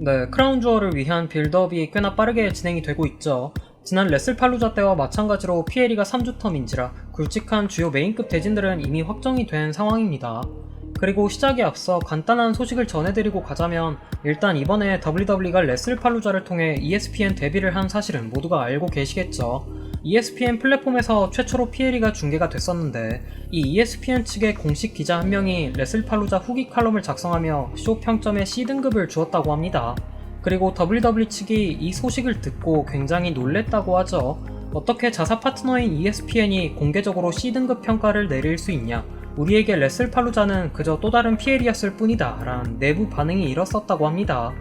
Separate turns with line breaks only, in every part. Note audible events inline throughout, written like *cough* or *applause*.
네, 크라운 주어를 위한 빌드업이 꽤나 빠르게 진행이 되고 있죠. 지난 레슬 팔루자 때와 마찬가지로 피에리가 3주 텀인지라 굵직한 주요 메인급 대진들은 이미 확정이 된 상황입니다. 그리고 시작에 앞서 간단한 소식을 전해드리고 가자면 일단 이번에 WWE가 레슬 팔루자를 통해 ESPN 데뷔를 한 사실은 모두가 알고 계시겠죠. ESPN 플랫폼에서 최초로 피에리가 중계가 됐었는데 이 ESPN 측의 공식 기자 한 명이 레슬팔루자 후기 칼럼을 작성하며 쇼 평점에 C등급을 주었다고 합니다. 그리고 WWE 측이 이 소식을 듣고 굉장히 놀랬다고 하죠. 어떻게 자사 파트너인 E ESPN이 공개적으로 C등급 평가를 내릴 수 있냐? 우리에게 레슬 팔루자는 그저 또 다른 피에리였을 뿐이다. 란 내부 반응이 일었었다고 합니다.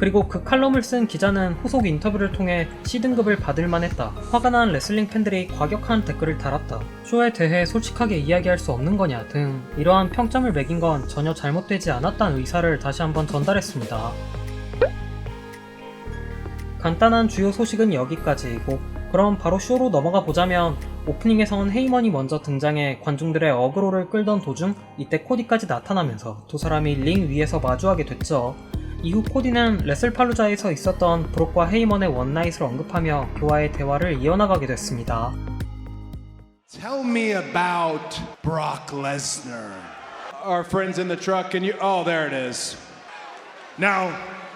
그리고 그 칼럼을 쓴 기자는 후속 인터뷰를 통해 C등급을 받을 만했다. 화가 난 레슬링 팬들이 과격한 댓글을 달았다. 쇼에 대해 솔직하게 이야기할 수 없는 거냐 등 이러한 평점을 매긴 건 전혀 잘못되지 않았다는 의사를 다시 한번 전달했습니다. 간단한 주요 소식은 여기까지이고 그럼 바로 쇼로 넘어가 보자면 오프닝에선 헤이먼이 먼저 등장해 관중들의 어그로를 끌던 도중 이때 코디까지 나타나면서 두 사람이 링 위에서 마주하게 됐죠. 이후 코디는 레슬팔루자에서 있었던 브록과 헤이먼의 원나잇을 언급하며 교와의 대화를 이어나가게 됐습니다.
Tell me about Brock Lesnar. Our friends in the truck, can you? Oh, there it is. Now,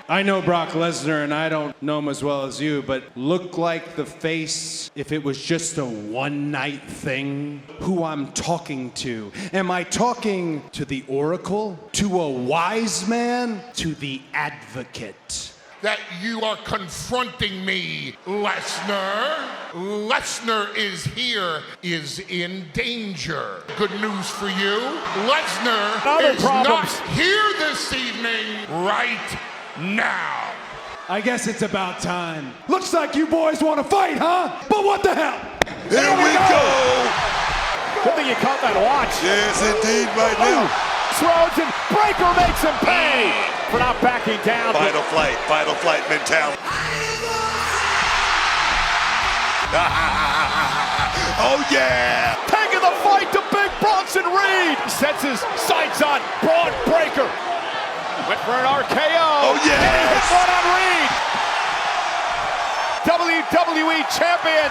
I know Brock Lesnar, and I don't know him as well as you, but look like the face if it was just a one night thing. Who I'm talking to? Am I talking to the Oracle? To a wise man? To the advocate?
that you are confronting me, Lesnar. Lesnar is here, is in danger. Good news for you. Lesnar
Other
is
problems.
not here this evening right now.
I guess it's about time. Looks like you boys want to fight, huh? But what the hell?
Here we go.
Good thing you caught that watch.
Yes, indeed, right now.
Oh, throws and Breaker makes him pay mm. for not backing down.
Final flight, final flight mentality. *laughs* oh yeah!
Taking the fight to Big Bronson Reed. Sets his sights on Braun Breaker. Went for an RKO.
Oh,
And he hit
yes.
one on Reed. WWE champion.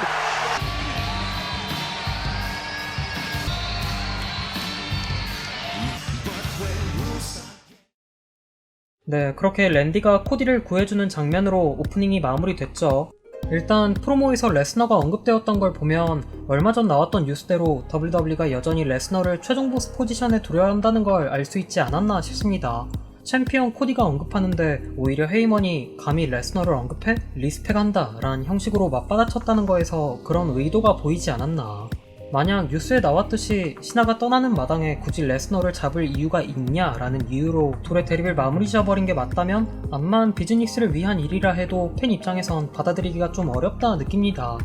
네, 그렇게 랜디가 코디를 구해주는 장면으로 오프닝이 마무리됐죠. 일단 프로모에서 레스너가 언급되었던 걸 보면 얼마 전 나왔던 뉴스대로 WWE가 여전히 레스너를 최종 보스 포지션에 두려야 한다는 걸 알 수 있지 않았나 싶습니다. 챔피언 코디가 언급하는데 오히려 헤이먼이 감히 레스너를 언급해? 리스펙한다 라는 형식으로 맞받아쳤다는 거에서 그런 의도가 보이지 않았나. 만약 뉴스에 나왔듯이 신하가 떠나는 마당에 굳이 레스너를 잡을 이유가 있냐라는 이유로 둘의 대립을 마무리 지어버린 게 맞다면 암만 비즈니스를 위한 일이라 해도 팬 입장에선 받아들이기가 좀 어렵다 느낍니다.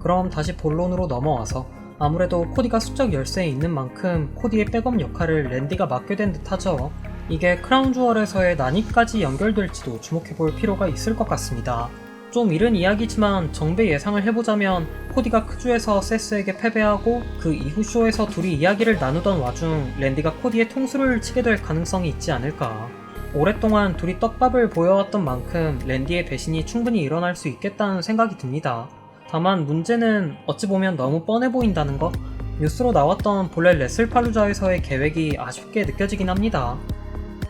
그럼 다시 본론으로 넘어와서 아무래도 코디가 수적 열세에 있는 만큼 코디의 백업 역할을 랜디가 맡게 된 듯하죠. 이게 크라운 주얼에서의 난입까지 연결될지도 주목해볼 필요가 있을 것 같습니다. 좀 이른 이야기지만 정배 예상을 해보자면 코디가 크주에서 세스에게 패배하고 그 이후 쇼에서 둘이 이야기를 나누던 와중 랜디가 코디의 통수를 치게 될 가능성이 있지 않을까. 오랫동안 둘이 떡밥을 보여왔던 만큼 랜디의 배신이 충분히 일어날 수 있겠다는 생각이 듭니다. 다만 문제는 어찌 보면 너무 뻔해 보인다는 것? 뉴스로 나왔던 본래 레슬팔루자에서의 계획이 아쉽게 느껴지긴 합니다.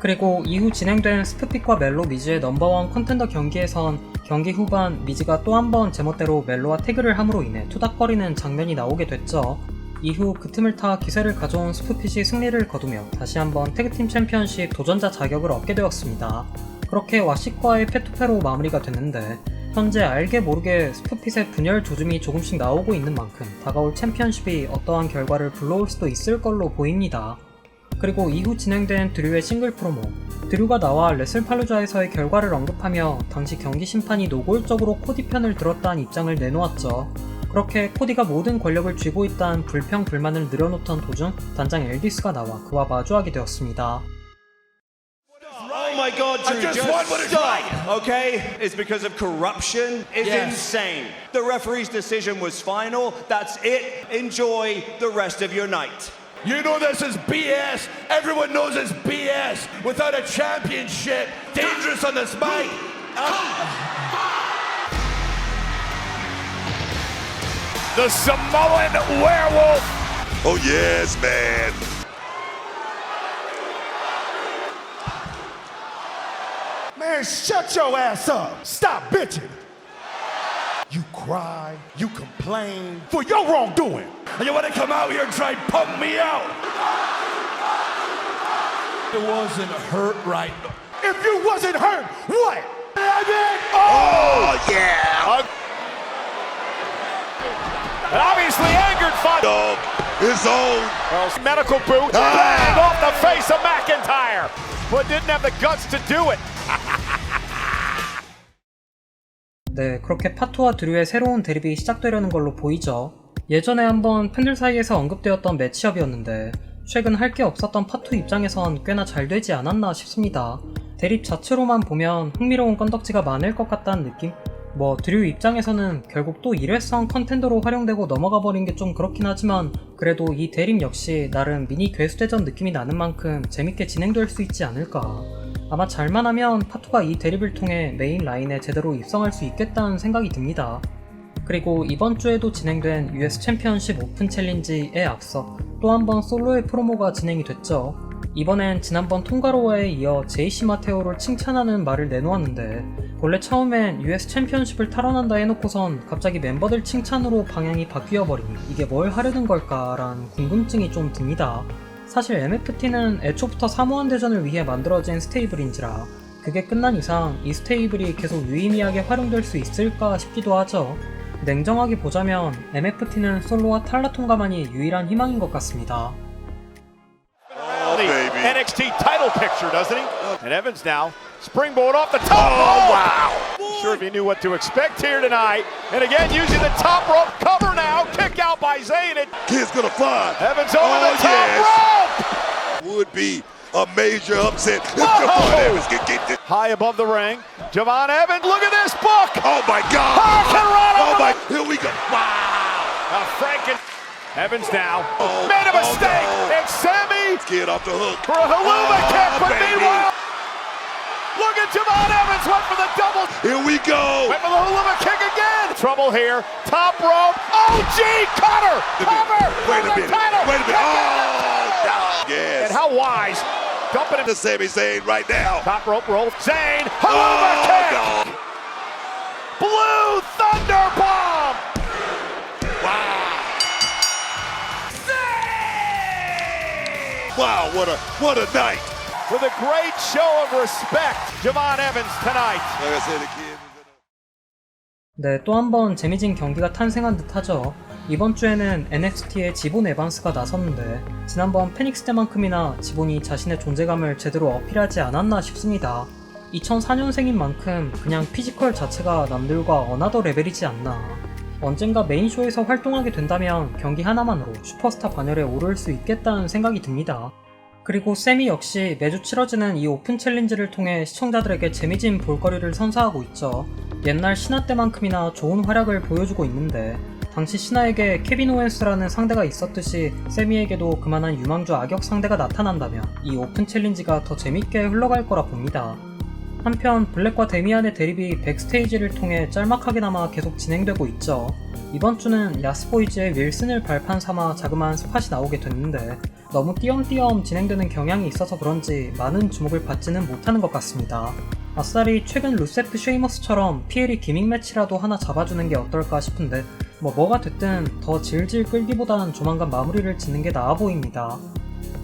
그리고 이후 진행된 스프픽과 멜로 미즈의 넘버원 컨텐더 경기에선 경기 후반 미즈가 또 한 번 제멋대로 멜로와 태그를 함으로 인해 투닥거리는 장면이 나오게 됐죠. 이후 그 틈을 타 기세를 가져온 스프핏이 승리를 거두며 다시 한번 태그팀 챔피언십 도전자 자격을 얻게 되었습니다. 그렇게 와식과의 페투페로 마무리가 됐는데 현재 알게 모르게 스프핏의 분열 조짐이 조금씩 나오고 있는 만큼 다가올 챔피언십이 어떠한 결과를 불러올 수도 있을 걸로 보입니다. 그리고 이후 진행된 드류의 싱글 프로모 드류가 나와 레슬팔루자에서의 결과를 언급하며 당시 경기 심판이 노골적으로 코디 편을 들었다는 입장을 내놓았죠. 그렇게 코디가 모든 권력을 쥐고 있다는 불평 불만을 늘어놓던 도중 단장 엘디스가 나와 그와 마주하게 되었습니다.
Oh my God, Drew,
just won what is
stop,
right.
Okay, it's because of corruption. It's
Yes.
insane. The referee's decision was final. That's it. Enjoy the rest of your night.
You know this is BS. Everyone knows it's BS. without a championship, dangerous on this mic. Ah.
The Samoan werewolf.
Oh yes, man.
Man, shut your ass up. Stop bitching. You cry, you complain for your wrongdoing.
And you want to come out here and try and pump me out? It wasn't hurt right.
If you wasn't hurt, what?
Oh yeah.
An obviously angered Fontaine.
Dog, his own.
Well, medical boot
Ah!
bang off the face of McIntyre, but didn't have the guts to do it. *laughs*
네, 그렇게 파토와 드류의 새로운 대립이 시작되려는 걸로 보이죠. 예전에 한번 팬들 사이에서 언급되었던 매치업이었는데 최근 할 게 없었던 파토 입장에선 꽤나 잘 되지 않았나 싶습니다. 대립 자체로만 보면 흥미로운 건덕지가 많을 것 같다는 느낌? 뭐 드류 입장에서는 결국 또 일회성 컨텐더로 활용되고 넘어가 버린 게 좀 그렇긴 하지만 그래도 이 대립 역시 나름 미니 괴수대전 느낌이 나는 만큼 재밌게 진행될 수 있지 않을까. 아마 잘만 하면 파토가 이 대립을 통해 메인 라인에 제대로 입성할 수 있겠다는 생각이 듭니다. 그리고 이번 주에도 진행된 US 챔피언십 오픈 챌린지에 앞서 또 한 번 솔로의 프로모가 진행이 됐죠. 이번엔 지난번 통과로와에 이어 제이시 마테오를 칭찬하는 말을 내놓았는데 원래 처음엔 US 챔피언십을 탈환한다 해놓고선 갑자기 멤버들 칭찬으로 방향이 바뀌어버리니 이게 뭘 하려는 걸까라는 궁금증이 좀 듭니다. 사실 MFT는 애초부터 사무한 대전을 위해 만들어진 스테이블인지라 그게 끝난 이상 이 스테이블이 계속 유의미하게 활용될 수 있을까 싶기도 하죠. 냉정하게 보자면 MFT는 솔로와 탈라 통과만이 유일한 희망인 것 같습니다.
Oh.
NXT title picture, doesn't he? And Evans now springboard off the top.
Oh wow.
Sure if he knew what to expect here tonight. And again, using the top rope cover now. Kick out by Zayn. And
Kid's gonna fly.
Evans over
Oh,
the top
yes.
rope.
Would be a major upset if Javon Evans can get this.
High above the ring. Javon Evans, look at this book.
Oh my God.
Hurricane
Oh my. Here we go. Wow.
Uh, Franken. Evans now
Oh,
made a
oh,
mistake.
no.
And Sammy
Get off the hook.
for a haluva
Oh,
kick. But
baby.
meanwhile, look at Javon Evans went for the double.
Here we go.
Went for the haluva kick again. Trouble here. Top rope. Oh, gee, cutter. Cover.
Wait a minute. Wait a minute. Oh, no.
And how wise. Dump it in
The Sami Zayn right now.
Top rope roll. Zayn. Haluva
Oh,
kick.
no.
Blue Thunder Bomb.
Wow. Wow, what a what a night.
With a great show of respect. Javon Evans tonight.
Like I said, the kid was in a
네, 또 한 번 재미진 경기가 탄생한 듯 하죠. 이번 주에는 NXT의 지본 에반스가 나섰는데, 지난번 페닉스 때만큼이나 지본이 자신의 존재감을 제대로 어필하지 않았나 싶습니다. 2004년생인 만큼 그냥 피지컬 자체가 남들과 어나더 레벨이지 않나. 언젠가 메인쇼에서 활동하게 된다면 경기 하나만으로 슈퍼스타 반열에 오를 수 있겠다는 생각이 듭니다. 그리고 세미 역시 매주 치러지는 이 오픈 챌린지를 통해 시청자들에게 재미진 볼거리를 선사하고 있죠. 옛날 신화 때만큼이나 좋은 활약을 보여주고 있는데 당시 신화에게 케빈 오웬스라는 상대가 있었듯이 세미에게도 그만한 유망주 악역 상대가 나타난다면 이 오픈 챌린지가 더 재밌게 흘러갈 거라 봅니다. 한편 블랙과 데미안의 대립이 백스테이지를 통해 짤막하게나마 계속 진행되고 있죠. 이번 주는 야스보이즈의 윌슨을 발판 삼아 자그마한 스팟이 나오게 됐는데 너무 띄엄띄엄 진행되는 경향이 있어서 그런지 많은 주목을 받지는 못하는 것 같습니다. 아싸리 최근 루세프 쉐이머스처럼 PL이 기믹 매치라도 하나 잡아주는 게 어떨까 싶은데 뭐 뭐가 됐든 더 질질 끌기보다는 조만간 마무리를 짓는 게 나아 보입니다.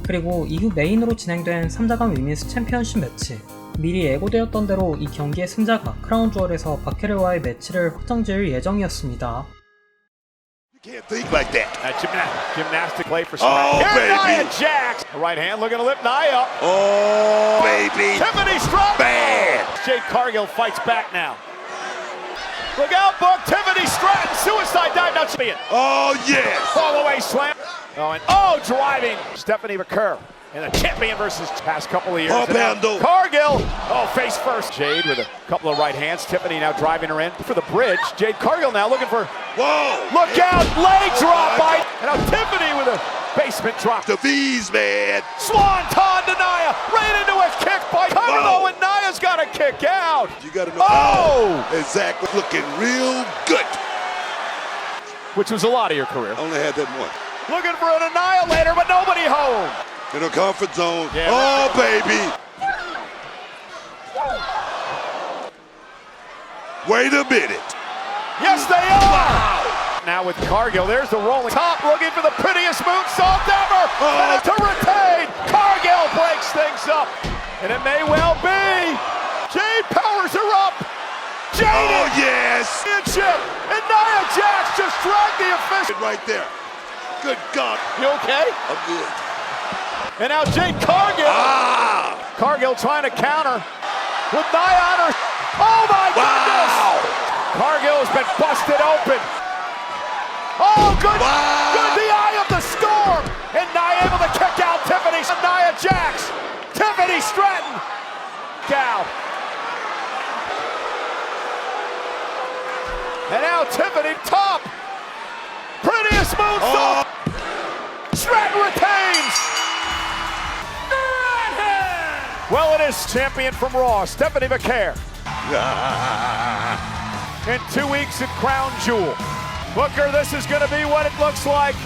그리고 이후 메인으로 진행된 3자간 위민스 챔피언십 매치 미리 예고되었던 대로 이 경기의 승자가 크라운 주얼에서 바케르와의 매치를 확정지을 예정이었습니다.
You can't think like that.
Uh, gymna- gymnastic play for
Oh,
Here
baby.
Nia Jax. Right hand looking to lift Nia up.
Oh, baby.
Tiffany Stratton.
Man.
Jade Cargill fights back now. Look out, Book. Tiffany Stratton. Suicide dive. Now she
Oh, yes.
Fall away slam. Oh, and oh, driving. Stephanie McCurr. And a champion versus past couple of years.
Oh,
And. Cargill. Oh, face first. Jade with a couple of right hands. Tiffany now driving her in for the bridge. Jade Cargill now looking for.
Whoa.
Look out. Leg drop oh, by.
my
And now Tiffany with a basement drop.
The V's, man.
Swan. to Naya. Right into a kick by Carlo, and Naya's got a kick out.
You got to know.
Oh!
Exactly. Looking real good.
Which was a lot of your career.
I only had that one.
Looking for an annihilator, but nobody home.
In a comfort zone.
Yeah,
oh, right. baby. Wait a minute.
Yes, they are. Wow. Now with Cargill, there's the rolling top, looking for the prettiest moonsault ever.
Oh.
And to retain, Cargill breaks things up, and it may well be. Jade powers her up. Jade
Oh, yes.
championship, and Nia Jax just dragged the official.
Right there. Good God.
You okay?
I'm good.
And now Jade Cargill.
Ah!
Cargill trying to counter with Nia on her. Oh my goodness!
Wow!
Cargill has been busted open. Oh, good,
Wow.
good, the eye of the storm, and Nia able to kick out Tiffany. Nia Jax, Tiffany Stratton, down. And now Tiffany top, prettiest moonsault. Oh. Stratton retains. Well, it is champion from Raw, Stephanie McCare. *laughs* In two weeks at Crown Jewel. Booker, this is going be what it looks like.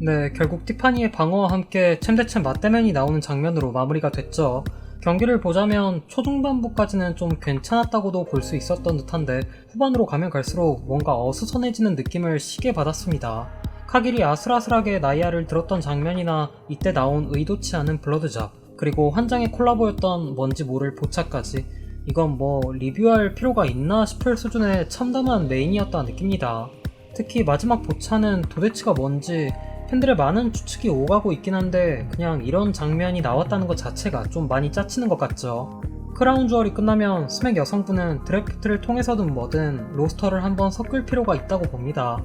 네, 결국 티파니의 방어와 함께 챔대챔 맞대면이 나오는 장면으로 마무리가 됐죠. 경기를 보자면 초중반부까지는 좀 괜찮았다고도 볼 수 있었던 듯한데 후반으로 가면 갈수록 뭔가 어수선해지는 느낌을 시게 받았습니다. 카길이 아슬아슬하게 나이아를 들었던 장면이나 이때 나온 의도치 않은 블러드잡 그리고 환장의 콜라보였던 뭔지 모를 보차까지 이건 뭐 리뷰할 필요가 있나 싶을 수준의 참담한 메인이었다 느낍니다. 특히 마지막 보차는 도대체가 뭔지 팬들의 많은 추측이 오가고 있긴 한데 그냥 이런 장면이 나왔다는 것 자체가 좀 많이 짜치는 것 같죠. 크라운 주얼이 끝나면 스맥 여성부는 드래프트를 통해서든 뭐든 로스터를 한번 섞을 필요가 있다고 봅니다.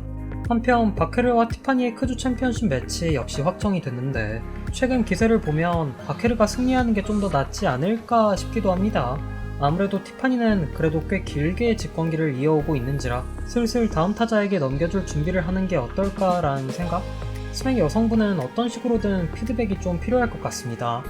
한편 바케르와 티파니의 크주 챔피언십 매치 역시 확정이 됐는데 최근 기세를 보면 바케르가 승리하는 게 좀 더 낫지 않을까 싶기도 합니다. 아무래도 티파니는 그래도 꽤 길게 직관기를 이어오고 있는지라 슬슬 다음 타자에게 넘겨줄 준비를 하는 게 어떨까라는 생각? 스맥 여성분은 어떤 식으로든 피드백이 좀 필요할 것 같습니다.